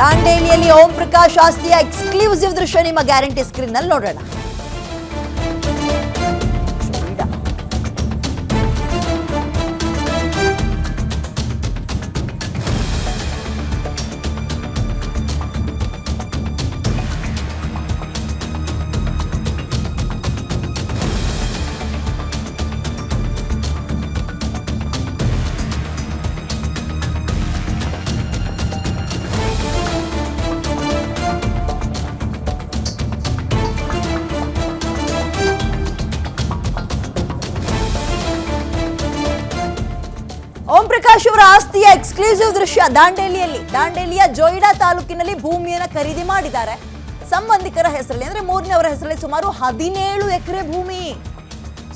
ದಾಂಡೇಲಿಯಲ್ಲಿ ಓಂ ಪ್ರಕಾಶ್ ಆಸ್ತಿಯ ಎಕ್ಸ್ಕ್ಲೂಸಿವ್ ದೃಶ್ಯ ನಿಮ್ಮ ಗ್ಯಾರಂಟಿ ಸ್ಕ್ರೀನ್ನಲ್ಲಿ ನೋಡೋಣ. ಓಂ ಪ್ರಕಾಶ್ ಅವರ ಆಸ್ತಿಯ ಎಕ್ಸ್ಕ್ಲೂಸಿವ್ ದೃಶ್ಯ ದಾಂಡೇಲಿಯಲ್ಲಿ. ದಾಂಡೇಲಿಯ ಜೋಯಿಡಾ ತಾಲೂಕಿನಲ್ಲಿ ಭೂಮಿಯನ್ನು ಖರೀದಿ ಮಾಡಿದ್ದಾರೆ. ಸಂಬಂಧಿಕರ ಹೆಸರಲ್ಲಿ, ಅಂದ್ರೆ ಮೂರನೇವರ ಹೆಸರಲ್ಲಿ ಸುಮಾರು ಹದಿನೇಳು ಎಕರೆ ಭೂಮಿ.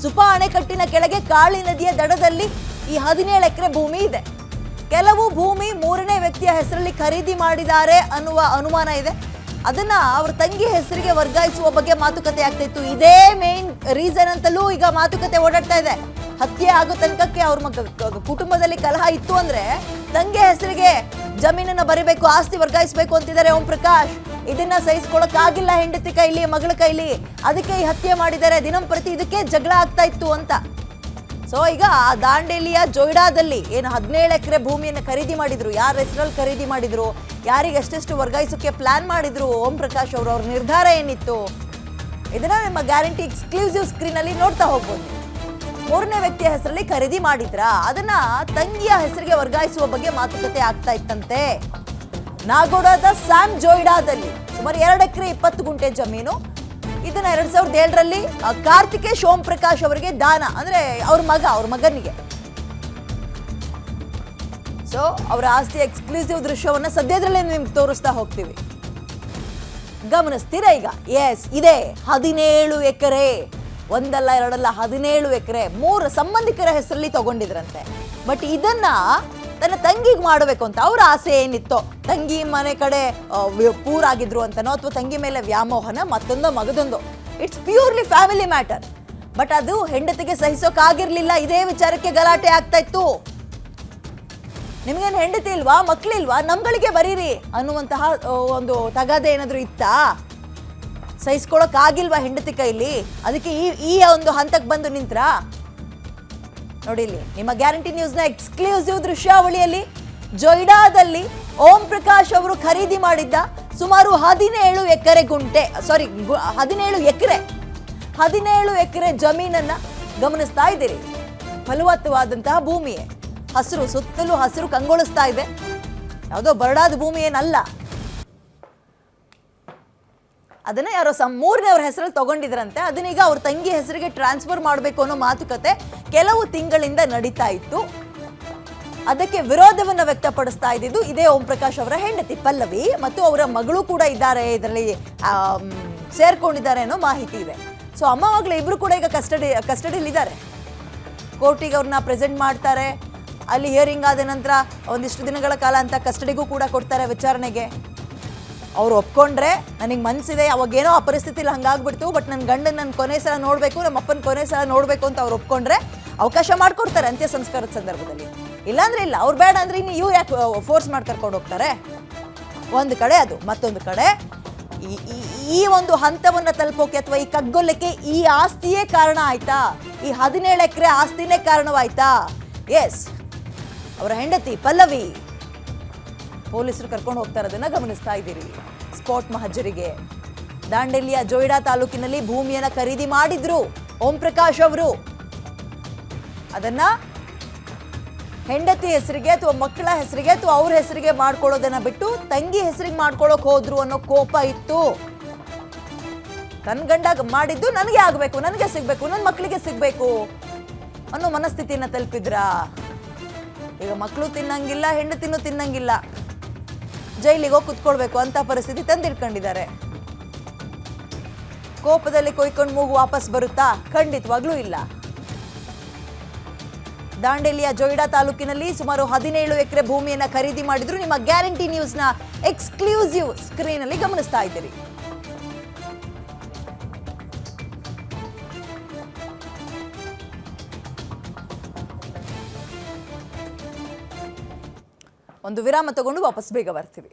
ಸುಪಾ ಅಣೆಕಟ್ಟಿನ ಕೆಳಗೆ ಕಾಳಿ ನದಿಯ ದಡದಲ್ಲಿ ಈ ಹದಿನೇಳು ಎಕರೆ ಭೂಮಿ ಇದೆ. ಕೆಲವು ಭೂಮಿ ಮೂರನೇ ವ್ಯಕ್ತಿಯ ಹೆಸರಲ್ಲಿ ಖರೀದಿ ಮಾಡಿದ್ದಾರೆ ಅನ್ನುವ ಅನುಮಾನ ಇದೆ. ಅದನ್ನ ಅವ್ರ ತಂಗಿ ಹೆಸರಿಗೆ ವರ್ಗಾಯಿಸುವ ಬಗ್ಗೆ ಮಾತುಕತೆ ಆಗ್ತಾ ಇತ್ತು. ಇದೇ ಮೇನ್ ರೀಸನ್ ಅಂತಲೂ ಈಗ ಮಾತುಕತೆ ಓಡಾಡ್ತಾ ಇದೆ. ಹತ್ಯೆ ಆಗೋ ತನಕಕ್ಕೆ ಅವ್ರ ಮಗ ಕುಟುಂಬದಲ್ಲಿ ಕಲಹ ಇತ್ತು ಅಂದ್ರೆ ತಂಗೆ ಹೆಸರಿಗೆ ಜಮೀನನ್ನ ಬರಿಬೇಕು, ಆಸ್ತಿ ವರ್ಗಾಯಿಸಬೇಕು ಅಂತಿದ್ದಾರೆ ಓಂ ಪ್ರಕಾಶ್. ಇದನ್ನ ಸಹಿಸ್ಕೊಳಕ್ಕಾಗಿಲ್ಲ ಹೆಂಡತಿ ಕೈಲಿ, ಮಗಳ ಕೈಲಿ. ಅದಕ್ಕೆ ಈ ಹತ್ಯೆ ಮಾಡಿದ್ದಾರೆ. ದಿನಂಪ್ರತಿ ಇದಕ್ಕೆ ಜಗಳ ಆಗ್ತಾ ಇತ್ತು ಅಂತ. ಸೊ ಈಗ ಆ ದಾಂಡೇಲಿಯ ಜೊಯ್ಡಾದಲ್ಲಿ ಏನು ಹದಿನೇಳು ಎಕರೆ ಭೂಮಿಯನ್ನು ಖರೀದಿ ಮಾಡಿದ್ರು. ಯಾರ ಹೆಸರಲ್ಲಿ ಖರೀದಿ ಮಾಡಿದ್ರು? ಯಾರಿಗೆ ಎಷ್ಟೆಷ್ಟು ವರ್ಗಾಯಿಸೋಕೆ ಪ್ಲಾನ್ ಮಾಡಿದ್ರು? ಓಂ ಪ್ರಕಾಶ್ ಅವರು, ಅವ್ರ ನಿರ್ಧಾರ ಏನಿತ್ತು? ಇದನ್ನ ನಿಮ್ಮ ಗ್ಯಾರಂಟಿ ಎಕ್ಸ್ಕ್ಲೂಸಿವ್ ಸ್ಕ್ರೀನ್ ಅಲ್ಲಿ ನೋಡ್ತಾ ಹೋಗ್ಬೋದು. ಮೂರನೇ ವ್ಯಕ್ತಿಯ ಹೆಸರಲ್ಲಿ ಖರೀದಿ ಮಾಡಿದ್ರ? ಅದನ್ನ ತಂಗಿಯ ಹೆಸರಿಗೆ ವರ್ಗಾಯಿಸುವ ಬಗ್ಗೆ ಮಾತುಕತೆ ಆಗ್ತಾ ಇತ್ತಂತೆ. ನಾಗೋಡದ ಸ್ಯಾಮ್ ಜೋಯ್ಡಾದಲ್ಲಿ ಸುಮಾರು ಎರಡು ಎಕರೆ ಇಪ್ಪತ್ತು ಗುಂಟೆ ಜಮೀನು, ಇದನ್ನ ಎರಡ್ ಸಾವಿರದ ಏಳರಲ್ಲಿ ಕಾರ್ತಿಕೇಶ್ ಓಂ ಪ್ರಕಾಶ್ ಅವರಿಗೆ ದಾನ, ಅಂದ್ರೆ ಅವ್ರ ಮಗ, ಅವ್ರ ಮಗನಿಗೆ. ಸೊ ಅವರ ಆಸ್ತಿ ಎಕ್ಸ್ಕ್ಲೂಸಿವ್ ದೃಶ್ಯವನ್ನ ಸದ್ಯದಲ್ಲೇ ನಿಮ್ಗೆ ತೋರಿಸ್ತಾ ಹೋಗ್ತೀವಿ. ಗಮನಿಸ್ತೀರಾ ಈಗ. ಎಸ್ ಇದೆ. ಹದಿನೇಳು ಎಕರೆ. ಒಂದಲ್ಲ, ಎರಡಲ್ಲ, ಹದಿನೇಳು ಎಕರೆ, ಮೂರು ಸಂಬಂಧಿಕರ ಹೆಸರಲ್ಲಿ ತಗೊಂಡಿದ್ರಂತೆ. ಬಟ್ ಇದನ್ನ ತನ್ನ ತಂಗಿಗೆ ಮಾಡಬೇಕು ಅಂತ ಅವ್ರ ಆಸೆ ಏನಿತ್ತೋ, ತಂಗಿ ಮನೆ ಕಡೆ ಪೂರಾಗಿದ್ರು ಅಂತನೋ ಅಥವಾ ತಂಗಿ ಮೇಲೆ ವ್ಯಾಮೋಹನ ಮತ್ತೊಂದೋ ಮಗದೊಂದು. It's purely family matter but ಅದು ಹೆಂಡತಿಗೆ ಸಹಿಸೋಕಾಗಿರ್ಲಿಲ್ಲ, ಇದೇ ವಿಚಾರಕ್ಕೆ ಗಲಾಟೆ ಆಗ್ತಾ ಇತ್ತು. ನಿಮ್ಗೇನು ಹೆಂಡತಿ ಇಲ್ವಾ, ಮಕ್ಳಿಲ್ವಾ, ನಮ್ಗಳಿಗೆ ಬರೀರಿ ಅನ್ನುವಂತಹ ಒಂದು ತಗಾದೆ ಏನಾದರೂ ಇತ್ತಾ? ಸಹಿಸ್ಕೊಳಕ್ ಆಗಿಲ್ವಾ ಹೆಂಡತಿ ಕೈಲಿ? ಅದಕ್ಕೆ ಈ ಈ ಒಂದು ಹಂತಕ್ಕೆ ಬಂದು ನಿಂತ್ರ? ನೋಡಿ ಇಲ್ಲಿ, ನಿಮ್ಮ ಗ್ಯಾರಂಟಿ ನ್ಯೂಸ್ನ ಎಕ್ಸ್ಕ್ಲೂಸಿವ್ ದೃಶ್ಯಾವಳಿಯಲ್ಲಿ ಜೊಯ್ಡಾದಲ್ಲಿ ಓಂ ಪ್ರಕಾಶ್ ಅವರು ಖರೀದಿ ಮಾಡಿದ್ದ ಸುಮಾರು ಹದಿನೇಳು ಎಕರೆ ಗುಂಟೆ ಸಾರಿ ಹದಿನೇಳು ಎಕರೆ ಹದಿನೇಳು ಎಕರೆ ಜಮೀನನ್ನ ಗಮನಿಸ್ತಾ ಇದ್ದೀರಿ. ಫಲವತ್ತವಾದಂತಹ ಭೂಮಿಯೇ. ಹಸಿರು ಸುತ್ತಲೂ ಹಸಿರು ಕಂಗೊಳಿಸ್ತಾ ಇದೆ. ಯಾವುದೋ ಬರಡಾದ ಭೂಮಿ ಏನಲ್ಲ. ಅದನ್ನ ಯಾರೋ ಸಮ್ ಮೂರನೇವ್ರ ಹೆಸರಲ್ಲಿ ತಗೊಂಡಿದ್ರಂತೆ. ಅದನ್ನೀಗ ಅವ್ರ ತಂಗಿ ಹೆಸರಿಗೆ ಟ್ರಾನ್ಸ್ಫರ್ ಮಾಡಬೇಕು ಅನ್ನೋ ಮಾತುಕತೆ ಕೆಲವು ತಿಂಗಳಿಂದ ನಡೀತಾ ಇತ್ತು. ಅದಕ್ಕೆ ವಿರೋಧವನ್ನು ವ್ಯಕ್ತಪಡಿಸ್ತಾ ಇದ್ದಿದ್ದು ಇದೇ ಓಂ ಪ್ರಕಾಶ್ ಅವರ ಹೆಂಡತಿ ಪಲ್ಲವಿ ಮತ್ತು ಅವರ ಮಗಳು ಕೂಡ ಇದ್ದಾರೆ ಇದರಲ್ಲಿ ಸೇರ್ಕೊಂಡಿದ್ದಾರೆ ಅನ್ನೋ ಮಾಹಿತಿ ಇದೆ. ಸೊ, ಅಮ್ಮ ಮಗಳು ಇಬ್ರು ಕೂಡ ಈಗ ಕಸ್ಟಡಿ ಕಸ್ಟಡಿಯಲ್ಲಿ ಇದ್ದಾರೆ ಕೋರ್ಟಿಗೆ ಅವ್ರನ್ನ ಪ್ರೆಸೆಂಟ್ ಮಾಡ್ತಾರೆ. ಅಲ್ಲಿ ಹಿಯರಿಂಗ್ ಆದ ನಂತರ ಒಂದಿಷ್ಟು ದಿನಗಳ ಕಾಲ ಅಂತ ಕಸ್ಟಡಿಗೂ ಕೂಡ ಕೊಡ್ತಾರೆ ವಿಚಾರಣೆಗೆ. ಅವ್ರು ಒಪ್ಕೊಂಡ್ರೆ ನನಗೆ ಮನಸ್ಸಿದೆ ಅವಾಗೇನೋ ಆ ಪರಿಸ್ಥಿತಿಲಿ ಹಂಗಾಗ್ಬಿಡ್ತು ಬಟ್ ನನ್ನ ಗಂಡನ ನನ್ನ ಕೊನೆ ಸಲ ನೋಡಬೇಕು ನಮ್ಮ ಅಪ್ಪನ ಕೊನೆ ಸಲ ನೋಡಬೇಕು ಅಂತ ಅವ್ರು ಒಪ್ಕೊಂಡ್ರೆ ಅವಕಾಶ ಮಾಡಿಕೊಡ್ತಾರೆ ಅಂತ್ಯ ಸಂಸ್ಕಾರದ ಸಂದರ್ಭದಲ್ಲಿ. ಇಲ್ಲಾಂದ್ರೆ ಇಲ್ಲ, ಅವ್ರು ಬೇಡ ಅಂದ್ರೆ ಇನ್ನು ಇವ್ರು ಯಾಕೆ ಫೋರ್ಸ್ ಮಾಡಿ ಕರ್ಕೊಂಡು ಹೋಗ್ತಾರೆ? ಒಂದು ಕಡೆ ಅದು, ಮತ್ತೊಂದು ಕಡೆ ಈ- ಒಂದು ಹಂತವನ್ನು ತಲುಪೋಕೆ ಅಥವಾ ಈ ಕಗ್ಗೊಲ್ಲಕ್ಕೆ ಈ ಆಸ್ತಿಯೇ ಕಾರಣ ಆಯ್ತಾ? ಈ ಹದಿನೇಳು ಎಕರೆ ಆಸ್ತಿನೇ ಕಾರಣವಾಯ್ತಾ? ಎಸ್ ಅವರ ಹೆಂಡತಿ ಪಲ್ಲವಿ. ಪೊಲೀಸರು ಕರ್ಕೊಂಡು ಹೋಗ್ತಾ ಇರೋದನ್ನ ಗಮನಿಸ್ತಾ ಇದ್ದೀರಿ. ಸ್ಪಾಟ್ ಮಹಜರಿಗೆ. ದಾಂಡೇಲಿಯ ಜೋಯಿಡಾ ತಾಲೂಕಿನಲ್ಲಿ ಭೂಮಿಯನ್ನ ಖರೀದಿ ಮಾಡಿದ್ರು ಓಂ ಪ್ರಕಾಶ್ ಅವರು. ಅದನ್ನ ಹೆಂಡತಿ ಹೆಸರಿಗೆ ಅಥವಾ ಮಕ್ಕಳ ಹೆಸರಿಗೆ ಅಥವಾ ಅವ್ರ ಹೆಸರಿಗೆ ಮಾಡ್ಕೊಳ್ಳೋದನ್ನ ಬಿಟ್ಟು ತಂಗಿ ಹೆಸರಿಗೆ ಮಾಡ್ಕೊಳ್ಳೋಕೆ ಹೋದ್ರು ಅನ್ನೋ ಕೋಪ ಇತ್ತು. ನನ್ನ ಗಂಡ ಮಾಡಿದ್ದು ನನಗೆ ಆಗಬೇಕು, ನನಗೆ ಸಿಗ್ಬೇಕು ನನ್ನ ಮಕ್ಕಳಿಗೆ ಸಿಗ್ಬೇಕು ಅನ್ನೋ ಮನಸ್ಥಿತಿಯನ್ನ ತಲುಪಿದ್ರ? ಈಗ ಮಕ್ಕಳು ತಿನ್ನಂಗಿಲ್ಲ, ಹೆಂಡತಿನೂ ತಿನ್ನಂಗಿಲ್ಲ. ಜೈಲಿಗೆ ಹೋಗಿ ಕುತ್ಕೊಳ್ಬೇಕು ಅಂತ ಪರಿಸ್ಥಿತಿ ತಂದಿಟ್ಕೊಂಡಿದ್ದಾರೆ. ಕೋಪದಲ್ಲಿ ಕೊಯ್ಕೊಂಡು ಮೂಗು ವಾಪಸ್ ಬರುತ್ತಾ? ಖಂಡಿತವಾಗ್ಲೂ ಇಲ್ಲ. ದಾಂಡೇಲಿಯ ಜೊಯ್ಡಾ ತಾಲೂಕಿನಲ್ಲಿ ಸುಮಾರು ಹದಿನೇಳು ಎಕರೆ ಭೂಮಿಯನ್ನ ಖರೀದಿ ಮಾಡಿದ್ರು. ನಿಮ್ಮ ಗ್ಯಾರಂಟಿ ನ್ಯೂಸ್ನ ಎಕ್ಸ್ಕ್ಲೂಸಿವ್ ಸ್ಕ್ರೀನ್ ಅಲ್ಲಿ ಗಮನಿಸ್ತಾ ಇದ್ದೀರಿ. ಒಂದು ವಿರಾಮ ತಗೊಂಡು ವಾಪಸ್ ಬೇಗ ಬರ್ತೀವಿ.